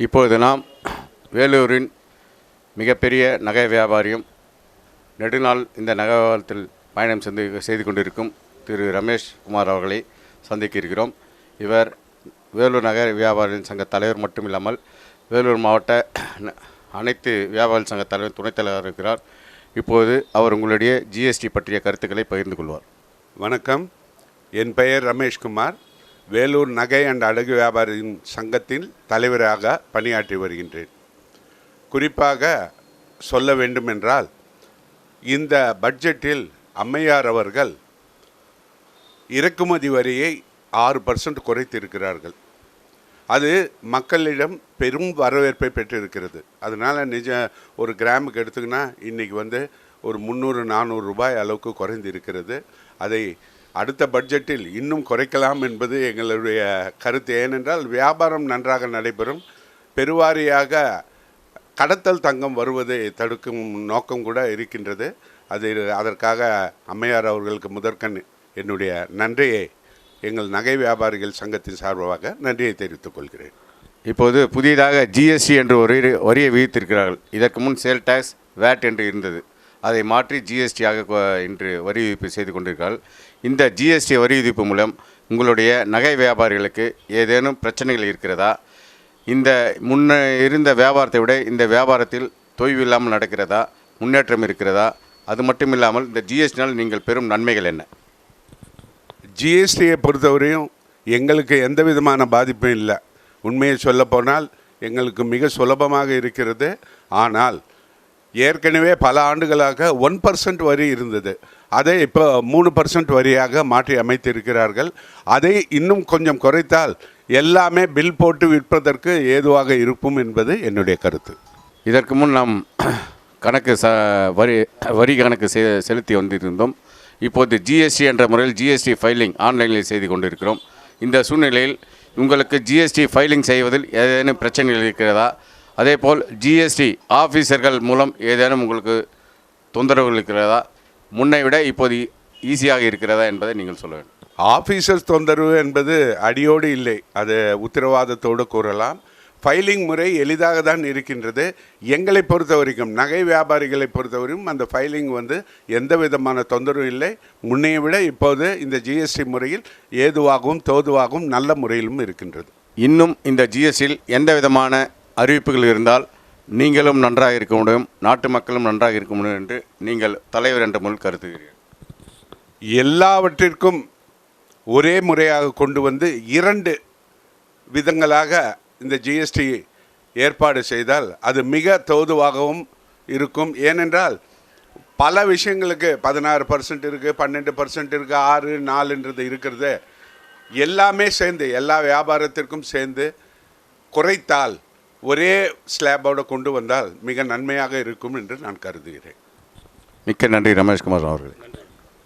இப்போது நாம் வேலூரின் மிகப்பெரிய நகை வியாபாரியும் நெடுநாள் இந்த நகை வியாபாரத்தில் பயணம் செய்து செய்து கொண்டிருக்கும் திரு ரமேஷ் குமார் அவர்களை சந்திக்க இருக்கிறோம். இவர் வேலூர் நகர வியாபாரியின் சங்க தலைவர் மட்டும் இல்லாமல் வேலூர் மாவட்ட ந- அனைத்து வியாபாரி சங்க தலைவர் துணைத் தலைவர் இருக்கிறார். இப்போது அவர் உங்களுடைய ஜிஎஸ்டி பற்றிய கருத்துக்களை பகிர்ந்து கொள்வார். வணக்கம். என் பெயர் ரமேஷ்குமார் வேலூர் நகை அண்ட் அழகு வியாபாரியின் சங்கத்தின் தலைவராக பணியாற்றி வருகின்றேன். குறிப்பாக சொல்ல வேண்டுமென்றால் இந்த பட்ஜெட்டில் அம்மையார் அவர்கள் இறக்குமதி வரியை ஆறு பர்சன்ட் குறைத்திருக்கிறார்கள். அது மக்களிடம் பெரும் வரவேற்பை பெற்றிருக்கிறது. அதனால் நிஜ ஒரு கிராமுக்கு எடுத்துக்கினா இன்றைக்கி வந்து ஒரு முந்நூறு நானூறு ரூபாய் அளவுக்கு குறைந்து இருக்கிறது அதை அடுத்த பட்ஜெட்டில் இன்னும் குறைக்கலாம் என்பது எங்களுடைய கருத்து. ஏனென்றால் வியாபாரம் நன்றாக நடைபெறும். பெருவாரியாக கடத்தல் தங்கம் வருவதை தடுக்கும் நோக்கம் கூட இருக்கின்றது. அது அதற்காக அம்மையார் அவர்களுக்கு முதற்கண் என்னுடைய நன்றியை எங்கள் நகை வியாபாரிகள் சங்கத்தின் சார்பாக நன்றியை தெரிவித்துக் கொள்கிறேன். இப்போது புதியதாக ஜிஎஸ்டி என்று ஒரு வரியை விதித்திருக்கிறார்கள். இதற்கு முன் சேல் டேக்ஸ் வேட் என்று இருந்தது. அதை மாற்றி ஜிஎஸ்டியாக இன்று வரி விதிப்பு செய்து கொண்டிருக்கிறார்கள் இந்த ஜிஎஸ்டி வரி விதிப்பு மூலம் உங்களுடைய நகை வியாபாரிகளுக்கு ஏதேனும் பிரச்சனைகள் இருக்கிறதா? இந்த முன்ன இருந்த வியாபாரத்தை விட இந்த வியாபாரத்தில் தொய்வு இல்லாமல் நடக்கிறதா? முன்னேற்றம் இருக்கிறதா? அது மட்டும் இல்லாமல் இந்த ஜிஎஸ்டினால் நீங்கள் பெறும் நன்மைகள் என்ன? ஜிஎஸ்டியை பொறுத்தவரையும் எங்களுக்கு எந்த விதமான பாதிப்பும் இல்லை. உண்மையை சொல்லப்போனால் எங்களுக்கு மிக சுலபமாக இருக்கிறது. ஆனால் ஏற்கனவே பல ஆண்டுகளாக ஒன் பர்சன்ட் வரி இருந்தது. அதை இப்போ மூணு பர்சன்ட் வரியாக மாற்றி அமைத்திருக்கிறார்கள். அதை இன்னும் கொஞ்சம் குறைத்தால் எல்லாமே பில் போட்டு விற்பதற்கு ஏதுவாக இருக்கும் என்பது என்னுடைய கருத்து. இதற்கு முன் நாம் கணக்கு ச வரி வரி கணக்கு செ செலுத்தி வந்திருந்தோம். இப்போது ஜிஎஸ்டி என்ற முறையில் ஜிஎஸ்டி ஃபைலிங் ஆன்லைனில் செய்து கொண்டிருக்கிறோம். இந்த சூழ்நிலையில் உங்களுக்கு ஜிஎஸ்டி ஃபைலிங் செய்வதில் ஏதேனும் பிரச்சனைகள் இருக்கிறதா? அதேபோல் ஜிஎஸ்டி ஆஃபீஸர்கள் மூலம் ஏதேனும் உங்களுக்கு தொந்தரவுகள் இருக்கிறதா? முன்னை விட இப்போது ஈஸியாக இருக்கிறதா என்பதை நீங்கள் சொல்ல வேண்டும். ஆஃபீஸர்ஸ் தொந்தரவு என்பது அடியோடு இல்லை. அது உத்தரவாதத்தோடு கூறலாம். ஃபைலிங் முறை எளிதாக தான் இருக்கின்றது. எங்களை பொறுத்த வரைக்கும் நகை வியாபாரிகளை பொறுத்தவரைக்கும் அந்த ஃபைலிங் வந்து எந்த விதமான தொந்தரவும் இல்லை. முன்னைய விட இப்போது இந்த ஜிஎஸ்டி முறையில் ஏதுவாகவும் தோதுவாகவும் நல்ல முறையிலும் இருக்கின்றது. இன்னும் இந்த ஜிஎஸ்டியில் எந்த விதமான அறிவிப்புகள் இருந்தால் நீங்களும் நன்றாக இருக்க முடியும் நாட்டு மக்களும் நன்றாக இருக்க முடியும் என்று நீங்கள் தலைவர் என்ற முன் கருதுகிறீர்கள். எல்லாவற்றிற்கும் ஒரே முறையாக கொண்டு வந்து இரண்டு விதங்களாக இந்த ஜிஎஸ்டி ஏற்பாடு செய்தால் அது மிக தோதுவாகவும் இருக்கும். ஏனென்றால் பல விஷயங்களுக்கு பதினாறு பர்சன்ட் இருக்குது பன்னெண்டு பர்சன்ட் இருக்குது ஆறு நாலுன்றது இருக்கிறது. எல்லாமே சேர்ந்து எல்லா வியாபாரத்திற்கும் சேர்ந்து குறைத்தால் ஒரே ஸ்லாபோடு கொண்டு வந்தால் மிக நன்மையாக இருக்கும் என்று நான் கருதுகிறேன். மிக்க நன்றி ரமேஷ்குமார் அவர்களே.